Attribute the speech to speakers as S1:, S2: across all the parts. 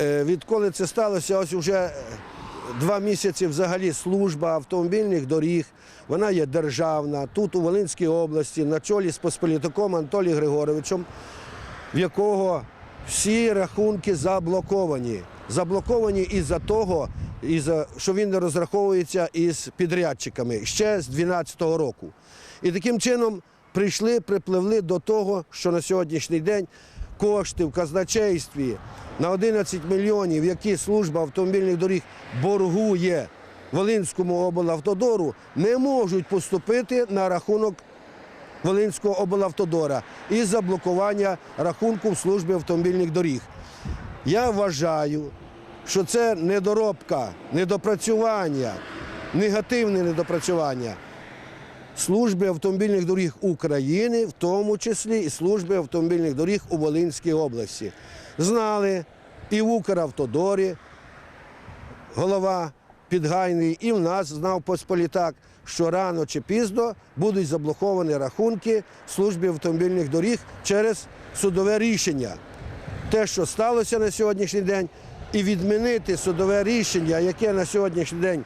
S1: Е, Відколи це сталося, ось вже два місяці взагалі служба автомобільних доріг. Вона є державна. Тут у Волинській області, на чолі з посполітиком Анатолієм Григоровичем, в якого всі рахунки заблоковані. Заблоковані із-за того, із-за, що він не розраховується із підрядчиками ще з 2012 року. І таким чином прийшли, припливли до того, що на сьогоднішній день кошти в казначействі на 11 мільйонів, які служба автомобільних доріг боргує Волинському облавтодору, не можуть поступити на рахунок Волинського облавтодора із заблокування рахунку в службі автомобільних доріг. Я вважаю, що це недоробка, недопрацювання, негативне недопрацювання служби автомобільних доріг України, в тому числі і служби автомобільних доріг у Волинській області. Знали і в Укравтодорі голова Підгайний, і в нас знав Посполітак, що рано чи пізно будуть заблоковані рахунки в службі автомобільних доріг через судове рішення. Те, що сталося на сьогоднішній день, і відмінити судове рішення, яке на сьогоднішній день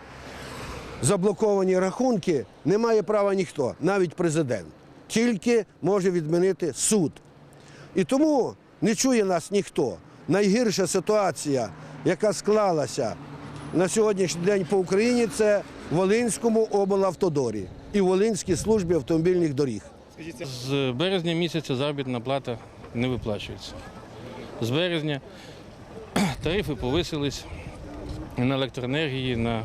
S1: заблоковані рахунки, не має права ніхто, навіть президент. Тільки може відмінити суд. І тому не чує нас ніхто. Найгірша ситуація, яка склалася на сьогоднішній день по Україні, це в Волинському облавтодорі і в Волинській службі автомобільних доріг.
S2: З березня місяця заробітна плата не виплачується. З березня тарифи повисились на електроенергії, на,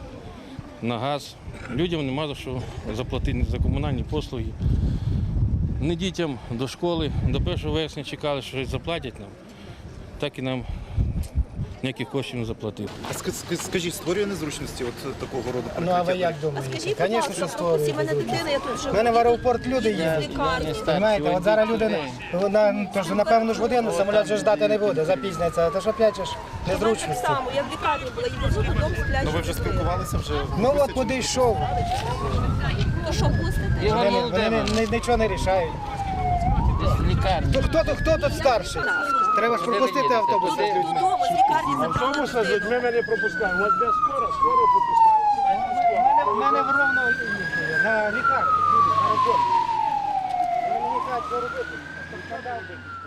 S2: на газ. Людям нема за що заплатити за комунальні послуги. Не дітям до школи. До 1 вересня чекали, що щось заплатять нам. Так і нам ніяких коштів не заплатили.
S3: А ск- ск- скажіть, створює незручності от такого роду
S4: Ну а ви як думаєте?
S5: скажіть, будь
S4: Звісно,
S5: ласка,
S4: що створює.
S5: мене дитина, я тут живу.
S4: У мене в аеропорт люди їдуть.
S5: в
S4: от зараз люди вона, то ж, напевно ж годину самоліт вже ждати не буде, запізняться. Це ж опять же ж
S5: так
S4: незручності.
S5: само, я в лікарні була, і везу додому сплячу.
S3: Ну ви вже спілкувалися вже?
S4: Ну от куди йшов.
S5: То що, пустите?
S4: Вони, не- вони не- не- нічого не лікарні. То хто, то, хто тут старший? Треба ж пропустити автобус з людьми.
S5: З.
S6: Автобуса з людьми ми не пропускаємо. От де скоро, скоро пропускаємо.
S4: У мене в ровно на лікарні, на роботу. Вони не кажуть, що